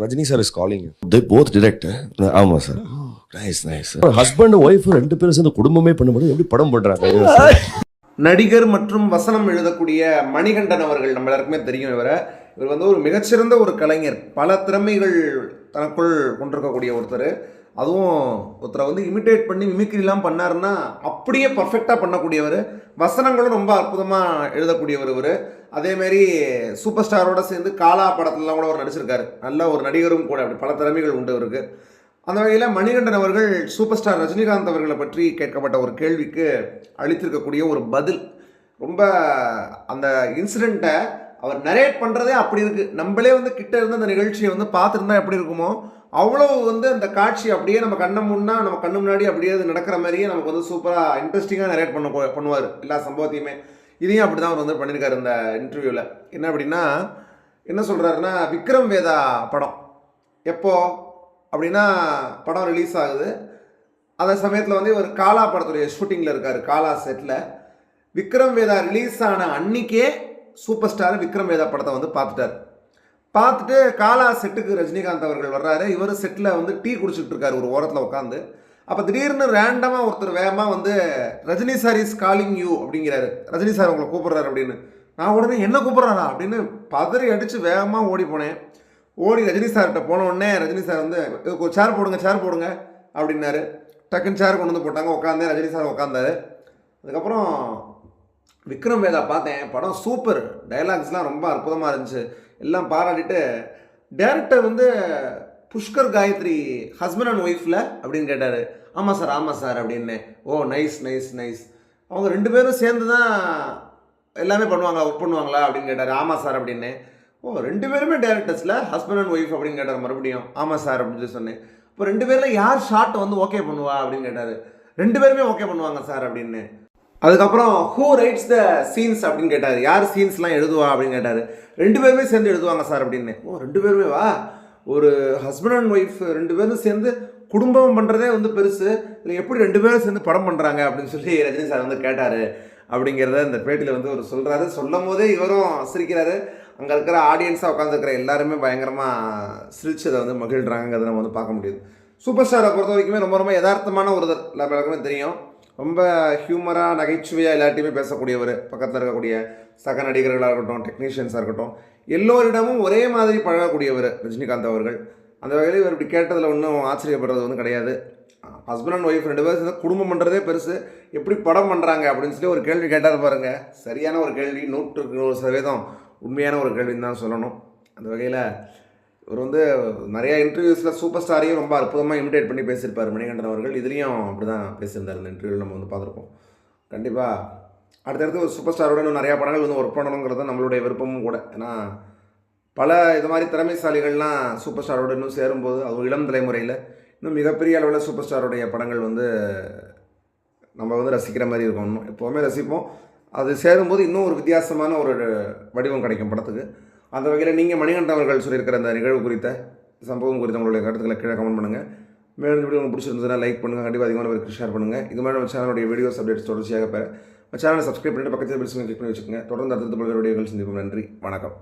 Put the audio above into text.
Rajini sir is calling they both direct ஆமாம் sir nice nice husband wife ரெண்டு பேரும் சேர்ந்து குடும்பமே பண்ணும்போது எப்படி படம் பண்றாங்க நடிகர் மற்றும் வசனம் எழுதக்கூடிய மணிகண்டன் அவர்கள் நம்ம எல்லாருக்குமே தெரியும் இவரை. இவர் வந்து ஒரு மிகச்சிறந்த ஒரு கலைஞர். பல திறமைகள் தனக்குள் கொண்டிருக்கக்கூடிய ஒருத்தர். அதுவும் ஒருத்தரை வந்து இமிட்டேட் பண்ணி மிமிக்ரிலாம் பண்ணாருன்னா அப்படியே பர்ஃபெக்டாக பண்ணக்கூடியவர். வசனங்களும் ரொம்ப அற்புதமாக எழுதக்கூடியவர் இவர். அதேமாரி சூப்பர் ஸ்டாரோட சேர்ந்து காலா படத்துலலாம் கூட அவர் நடிச்சிருக்காரு. நல்ல ஒரு நடிகரும் கூட அப்படி பல திறமைகள் உண்டு அவருக்கு அந்த வகையில் மணிகண்டன் அவர்கள் சூப்பர் ஸ்டார் ரஜினிகாந்த் அவர்களை பற்றி கேட்கப்பட்ட ஒரு கேள்விக்கு அளித்திருக்கக்கூடிய ஒரு பதில். ரொம்ப அந்த இன்சிடெண்ட்டை அவர் நரேட் பண்ணுறதே அப்படி இருக்குது நம்மளே வந்து கிட்ட இருந்து அந்த நிகழ்ச்சியை வந்து பார்த்துருந்தா எப்படி இருக்குமோ அவ்வளோ வந்து அந்த காட்சி அப்படியே நம்ம கண்ணை முன்னா நம்ம கண்ணு முன்னாடி அப்படியே அது நடக்கிற மாதிரியே நமக்கு வந்து சூப்பராக இன்ட்ரெஸ்டிங்காக நரேட் பண்ண பண்ணுவார். எல்லா சம்பவத்தையுமே. இதையும் அப்படி தான் அவர் வந்து பண்ணியிருக்காரு இந்த இன்டர்வியூவில் என்ன அப்படின்னா என்ன சொல்கிறாருன்னா விக்ரம் வேதா படம். எப்போ? அப்படின்னா படம் ரிலீஸ் ஆகுது. அந்த சமயத்தில் வந்து இவர் காலா படத்துடைய ஷூட்டிங்கில் இருக்கார் காலா செட்டில் விக்ரம் வேதா ரிலீஸ் ஆன அன்னைக்கே சூப்பர் ஸ்டார் விக்ரம் வேதா படத்தை வந்து பார்த்துட்டார். பார்த்துட்டு காலா செட்டுக்கு ரஜினிகாந்த் அவர்கள் வர்றாரு. இவர் செட்டில் வந்து டீ குடிச்சிட்டு இருக்காரு ஒரு ஓரத்தில் உட்காந்து அப்போ திடீர்னு ரேண்டமாக ஒருத்தர் வேகமாக வந்து Rajini sir is calling you அப்படிங்கிறாரு. ரஜினி சார் உங்களை கூப்பிட்றாரு அப்படின்னு. நான் உடனே என்ன கூப்பிட்றாரா? அப்படின்னு பதறி அடித்து வேகமாக ஓடி போனேன். ஓடி ரஜினி சார்கிட்ட போன உடனே ரஜினி சார் வந்து சேர் போடுங்க சேர் போடுங்க அப்படின்னாரு. டக்குன்னு சேர் கொண்டு வந்து போட்டாங்க. உட்காந்தேன் ரஜினி சார் உட்காந்தாரு அதுக்கப்புறம் விக்ரம் வேதா பார்த்தேன். படம் சூப்பர் டயலாக்ஸ்லாம் ரொம்ப அற்புதமாக இருந்துச்சு. எல்லாம் பாராட்டிட்டு டேரக்டர் வந்து புஷ்கர் காயத்ரி ஹஸ்பண்ட் அண்ட் ஒய்ஃபில் அப்படின்னு கேட்டார். ஆமாம் சார் ஆமாம் சார் அப்படின்னு. ஓ நைஸ் நைஸ் நைஸ் அவங்க ரெண்டு பேரும் சேர்ந்து தான் எல்லாமே பண்ணுவாங்களா ஒர்க் பண்ணுவாங்களா அப்படின்னு கேட்டார். ஆமாம் சார் அப்படின்னு. ஓ ரெண்டு பேருமே டேரக்டர்ஸில் ஹஸ்பண்ட் அண்ட் ஒய்ஃப் அப்படின்னு கேட்டார் மறுபடியும். ஆமாம் சார் அப்படின்னு சொல்லி சொன்னேன். இப்போ ரெண்டு பேரில் யார் ஷார்ட் வந்து ஓகே பண்ணுவா அப்படின்னு கேட்டார். ரெண்டு பேருமே ஓகே பண்ணுவாங்க சார் அப்படின்னு. அதுக்கப்புறம் ஹூ ரைட்ஸ் த சீன்ஸ் அப்படின்னு கேட்டார். யார் சீன்ஸ்லாம் எழுதுவா? அப்படின்னு கேட்டார். ரெண்டு பேருமே சேர்ந்து எழுதுவாங்க சார் அப்படின்னு. ஓ ரெண்டு பேருமே வா? ஒரு ஹஸ்பண்ட் அண்ட் ஒய்ஃப் ரெண்டு பேரும் சேர்ந்து குடும்பம் பண்ணுறதே வந்து பெருசு. இதில் எப்படி ரெண்டு பேரும் சேர்ந்து படம் பண்ணுறாங்க அப்படின்னு சொல்லி ரஜினி சார் வந்து கேட்டார். அப்படிங்கிறத இந்த பேட்டியில் வந்து அவர் சொல்கிறாரு சொல்லும் போதே இவரும் சிரிக்கிறாரு. அங்கே இருக்கிற ஆடியன்ஸாக உட்காந்துருக்கிற எல்லாருமே பயங்கரமாக சிரிச்சதை வந்து மகிழ்கிறாங்கிறத நம்ம வந்து பார்க்க முடியுது. சூப்பர் ஸ்டாரை பொறுத்த வரைக்குமே ரொம்ப ரொம்ப யதார்த்தமான ஒரு நம்ம எல்லாருக்குமே தெரியும். ரொம்ப ஹியூமராக நகைச்சுவையாக எல்லாத்தையுமே பேசக்கூடியவர் பக்கத்தில் இருக்கக்கூடிய சக நடிகர்களாக இருக்கட்டும் டெக்னீஷியன்ஸாக இருக்கட்டும் எல்லோரிடமும் ஒரே மாதிரி பழகக்கூடியவர் ரஜினிகாந்த் அவர்கள். அந்த வகையில் இவர் இப்படி கேட்டதில் ஒன்றும் ஆச்சரியப்படுறது வந்து கிடையாது. ஹஸ்பண்ட் அண்ட் ஒய்ஃப் ரெண்டு பேரும் சேர்ந்து குடும்பம் பண்ணுறதே பெருசு. எப்படி படம் பண்ணுறாங்க அப்படின்னு சொல்லி ஒரு கேள்வி கேட்டார் பாருங்கள் சரியான ஒரு கேள்வி நூற்றுக்கு நூறு சதவீதம் உண்மையான ஒரு கேள்வின்னு தான் சொல்லணும். அந்த வகையில் இவர் வந்து நிறையா இன்டர்வியூஸில் சூப்பர் ஸ்டாரையும் ரொம்ப அற்புதமாக இமிடேட் பண்ணி பேசியிருப்பார் மணிகண்டன் அவர்கள். இதுலேயும் அப்படி தான் பேசியிருந்தார். இந்த இன்டர்வியூவில் நம்ம வந்து பார்த்துருப்போம். கண்டிப்பாக அடுத்தடுத்து ஒரு சூப்பர் ஸ்டாரோட இன்னும் நிறையா படங்கள் வந்து ஒர்க் பண்ணணுங்கிறது நம்மளுடைய விருப்பமும் கூட. ஏன்னா பல இது மாதிரி திறமைசாலிகள்லாம் சூப்பர் ஸ்டாரோட இன்னும் சேரும்போது அது இளம் தலைமுறையில் இன்னும் மிகப்பெரிய அளவில் சூப்பர் ஸ்டாரோடைய படங்கள் வந்து நம்ம வந்து ரசிக்கிற மாதிரி இருக்கும். இன்னும் எப்போவுமே ரசிப்போம். அது சேரும்போது இன்னும் ஒரு வித்தியாசமான ஒரு வடிவம் கிடைக்கும் படத்துக்கு. அந்த வகையில் நீங்கள் மணிகண்டன் அவர்கள் சொல்லியிருக்கிற அந்த நிகழ்வு குறித்த சம்பவம் குறித்த உங்களுடைய கருத்துக்களை கீழே கமெண்ட் பண்ணுங்கள் மேலும் வீடியோ உங்களுக்கு பிடிச்சிருந்ததுன்னா லைக் பண்ணுங்கள் கண்டிப்பாக அதிகமான பேருக்கு ஷேர் பண்ணுங்கள் இது மாதிரி நம்ம சேனலுடைய வீடியோஸ் அப்டேட்ஸ் தொடர்ச்சியாக பெற சேனலை சப்ஸ்கிரைப் பண்ணிட்டு பக்கத்தில் பெல் கிளிக் பண்ணி வச்சுக்கோங்க. தொடர்ந்து அடுத்த பல்வேறு வீடியோக்கள் சந்திப்போம். நன்றி. வணக்கம்.